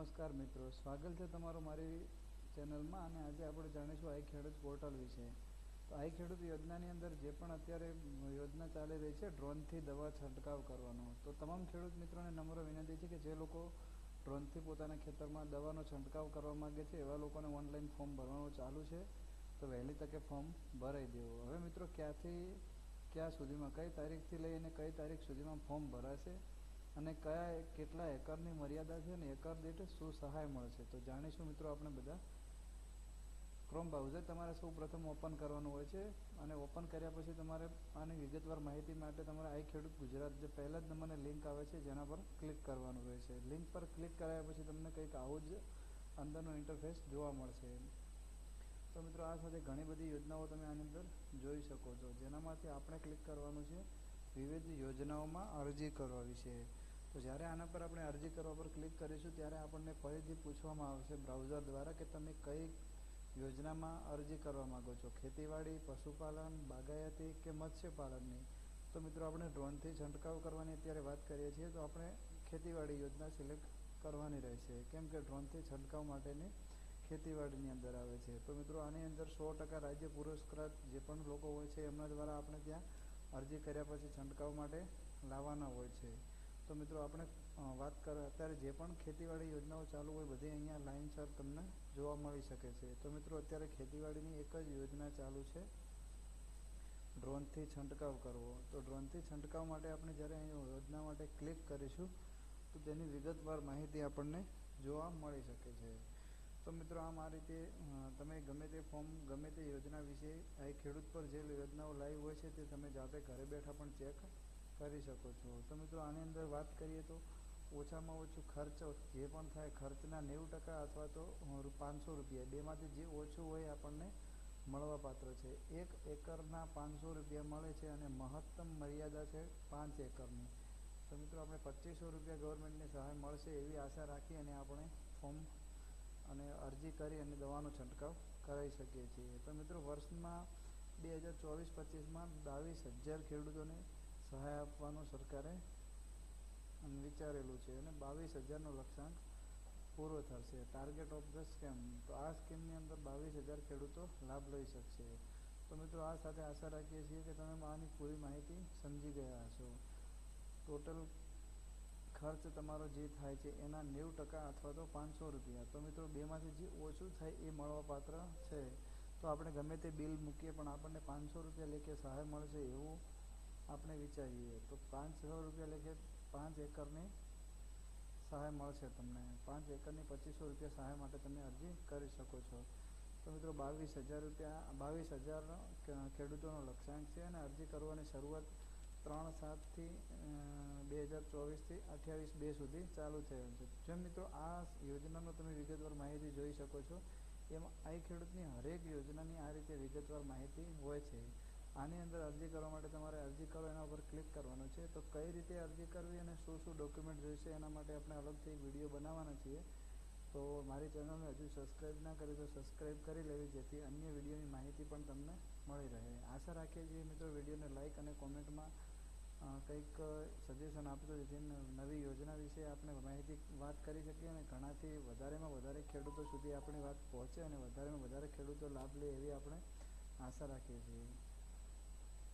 નમસ્કાર મિત્રો, સ્વાગત છે તમારું મારી ચેનલમાં અને આજે આપણે જાણીશું આઈ ખેડૂત પોર્ટલ વિશે. તો આઈ ખેડૂત યોજનાની અંદર જે પણ અત્યારે યોજના ચાલી રહી છે, ડ્રોનથી દવા છંટકાવ કરવાનો. તો તમામ ખેડૂત મિત્રોને નમ્ર વિનંતી છે કે જે લોકો ડ્રોનથી પોતાના ખેતરમાં દવાનો છંટકાવ કરવા માગે છે, એવા લોકોને ઓનલાઈન ફોર્મ ભરવાનું ચાલુ છે. તો વહેલી તકે ફોર્મ ભરાઈ દેવું. હવે મિત્રો, ક્યાંથી, ક્યાં સુધીમાં, કઈ તારીખથી લઈને કઈ તારીખ સુધીમાં ફોર્મ ભરાશે? અને કયા કેટલા એકરની મર્યાદા છે અને એકર દીઠ શું સહાય મળશે? તો જાણીશું મિત્રો આપણે બધા. ક્રોમ બ્રાઉઝર તમારે સૌ પ્રથમ ઓપન કરવાનું હોય છે અને ઓપન કર્યા પછી તમારે આની વિગતવાર માહિતી માટે તમારે આઈ ખેડૂત ગુજરાત જે પહેલા જ નંબરની લિંક આવે છે જેના પર ક્લિક કરવાનું રહેશે લિંક પર ક્લિક કરાયા પછી તમને કંઈક આવું જ અંદરનો ઇન્ટરફેસ જોવા મળશે. તો મિત્રો આ સાથે ઘણી બધી યોજનાઓ તમે આની અંદર જોઈ શકો છો. જેનામાંથી આપણે ક્લિક કરવાનું છે. વિવિધ યોજનાઓમાં અરજી કરવા વિશે. તો જ્યારે આના પર આપણે અરજી કરવા પર ક્લિક કરીશું, ત્યારે આપણને ફરીથી પૂછવામાં આવશે બ્રાઉઝર દ્વારા કે તમે કઈ યોજનામાં અરજી કરવા માગો છો. ખેતીવાડી, પશુપાલન, બાગાયતી કે મત્સ્યપાલનની. તો મિત્રો, આપણે ડ્રોનથી છંટકાવ કરવાની અત્યારે વાત કરીએ છીએ, તો આપણે ખેતીવાડી યોજના સિલેક્ટ કરવાની રહેશે. કેમ કે ડ્રોનથી છંટકાવ માટેની ખેતીવાડીની અંદર આવે છે. તો મિત્રો, આની અંદર સો ટકા રાજ્ય પુરસ્કૃત જે પણ લોકો હોય છે, એમના દ્વારા આપણે ત્યાં અરજી કર્યા પછી છંટકાવ માટે લાવવાના હોય છે. તો મિત્રો આપણે વાત કર અત્યારે જે પણ ખેતીવાડી યોજનાઓ ચાલુ હોય બધી અહીંયા લાઇનસર તમને જોવા મળી શકે છે. તો મિત્રો અત્યારે ખેતીવાડીની એક જ યોજના ચાલુ છે. ડ્રોનથી છંટકાવ કરવો. તો ડ્રોનથી છંટકાવ માટે આપણે જ્યારે અહીં યોજના માટે ક્લિક કરીશું, તો તેની વિગતવાર માહિતી આપણને જોવા મળી શકે છે. તો મિત્રો આમ આ રીતે તમે ગમે તે ફોર્મ, ગમે તે યોજના વિશે આ ખેડૂત પર જે યોજનાઓ લાઈવ હોય છે તે તમે જાતે ઘરે બેઠા પણ ચેક કરી શકો છો. તો મિત્રો આની અંદર વાત કરીએ તો ઓછામાં ઓછું ખર્ચ જે પણ થાય ખર્ચના નેવું ટકા અથવા તો પાંચસો રૂપિયા, બેમાંથી જે ઓછું હોય આપણને મળવાપાત્ર છે. એક એકરના પાંચસો રૂપિયા મળે છે અને મહત્તમ મર્યાદા છે પાંચ એકરની. તો મિત્રો આપણે પચીસો રૂપિયા ગવર્મેન્ટની સહાય મળશે એવી આશા રાખી અને આપણે ફોર્મ અને અરજી કરી અને દવાનો છંટકાવ કરાવી શકીએ છીએ. તો મિત્રો, વર્ષમાં બે હજાર ચોવીસ પચીસમાં બાવીસ હજાર ખેડૂતોને સહાય આપવાનું સરકારે વિચારેલું છે અને બાવીસ હજારનો લક્ષ્યાંક પૂરો થશે. ટાર્ગેટ ઓફ ધ સ્કેમ તો આ સ્કીમની અંદર બાવીસ હજાર ખેડૂતો લાભ લઈ શકશે. તો મિત્રો, આ સાથે આશા રાખીએ છીએ કે તમે આની પૂરી માહિતી સમજી ગયા હશો. ટોટલ ખર્ચ તમારો જે થાય છે એના નેવું ટકા અથવા તો પાંચસો રૂપિયા. તો મિત્રો, બેમાંથી જે ઓછું થાય એ મળવાપાત્ર છે. તો આપણે ગમે તે બિલ મૂકીએ પણ આપણને પાંચસો રૂપિયા લેખે સહાય મળશે એવું આપણે વિચારીએ. તો પાંચસો રૂપિયા લેખે પાંચ એકરની સહાય મળશે તમને. પાંચ એકરની પચીસો રૂપિયા સહાય માટે તમે અરજી કરી શકો છો. તો મિત્રો, બાવીસ હજાર રૂપિયા, બાવીસ હજાર ખેડૂતોનો લક્ષ્યાંક છે અને અરજી કરવાની શરૂઆત ત્રણ સાતથી બે હજાર ચોવીસથી અઠ્યાવીસ બે સુધી ચાલુ થયેલ છે. જેમ મિત્રો આ યોજનાનો તમે વિગતવાર માહિતી જોઈ શકો છો, એમાં આ ખેડૂતની હરેક યોજનાની આ રીતે વિગતવાર માહિતી હોય છે. આની અંદર અરજી કરવા માટે તમારે અરજી કરો, એના ઉપર ક્લિક કરવાનું છે. તો કઈ રીતે અરજી કરવી અને શું શું ડોક્યુમેન્ટ જોઈશે એના માટે આપણે અલગથી વીડિયો બનાવવાના છીએ. તો મારી ચેનલને હજુ સબસ્ક્રાઈબ ના કરી તો સબસ્ક્રાઈબ કરી લેવી, જેથી અન્ય વિડીયોની માહિતી પણ તમને મળી રહે. આશા રાખીએ છીએ મિત્રો વિડીયોને લાઇક અને કોમેન્ટમાં કંઈક સજેશન આપજો જેથી નવી યોજના વિશે આપણે માહિતી વાત કરી શકીએ અને ઘણાથી વધારેમાં વધારે ખેડૂતો સુધી આપણી વાત પહોંચે અને વધારેમાં વધારે ખેડૂતો લાભ લે એવી આપણે આશા રાખીએ છીએ.